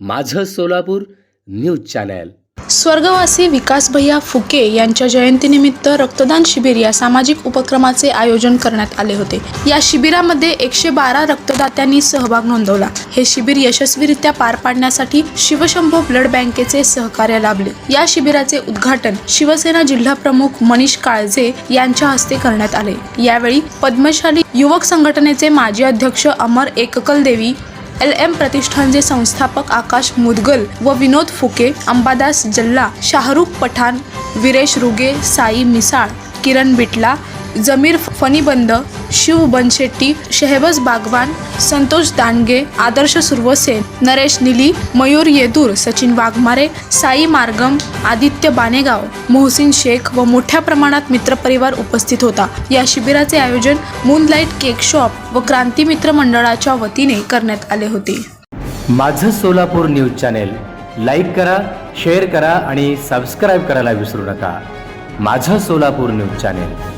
माझं Solapur news channel. स्वर्गवासी विकास भैया फुके यांच्या जयंतीनिमित्त रक्तदान शिबिर या सामाजिक उपक्रमाचे आयोजन करण्यात आले होते. या शिबिरामध्ये एकशे बारा रक्तदात्यांनी सहभाग नोंदवला. हे शिबिर यशस्वीरित्या पार पाडण्यासाठी शिवशंभो ब्लड बँकेचे सहकार्य लाभले. या शिबिराचे उद्घाटन शिवसेना जिल्हा प्रमुख मनीष काळजे यांच्या हस्ते करण्यात आले. यावेळी पद्मशाली युवक संघटनेचे माजी अध्यक्ष अमर एककल देवी एल एम प्रतिष्ठानचे संस्थापक आकाश मुदगल व विनोद फुके अंबादास जल्ला शाहरुख पठाण विरेश रुगे साई मिसाळ किरण बिटला जमीर फणीबंद शिव बनशेट्टी शेहबज बागवान संतोष दांडगे आदर्श सुरवसेन नरेश निली मयूर येदूर सचिन वाघमारे साई मार्गम आदित्य बानेगाव मोहसिन शेख व मोठ्या प्रमाणात मित्रपरिवार उपस्थित होता. या शिबिराचे आयोजन मूनलाईट केक शॉप व क्रांती मित्र मंडळाच्या वतीने करण्यात आले होते. माझं सोलापूर न्यूज चॅनेल लाईक करा शेअर करा आणि सबस्क्राईब करायला विसरू नका. माझं सोलापूर न्यूज चॅनेल.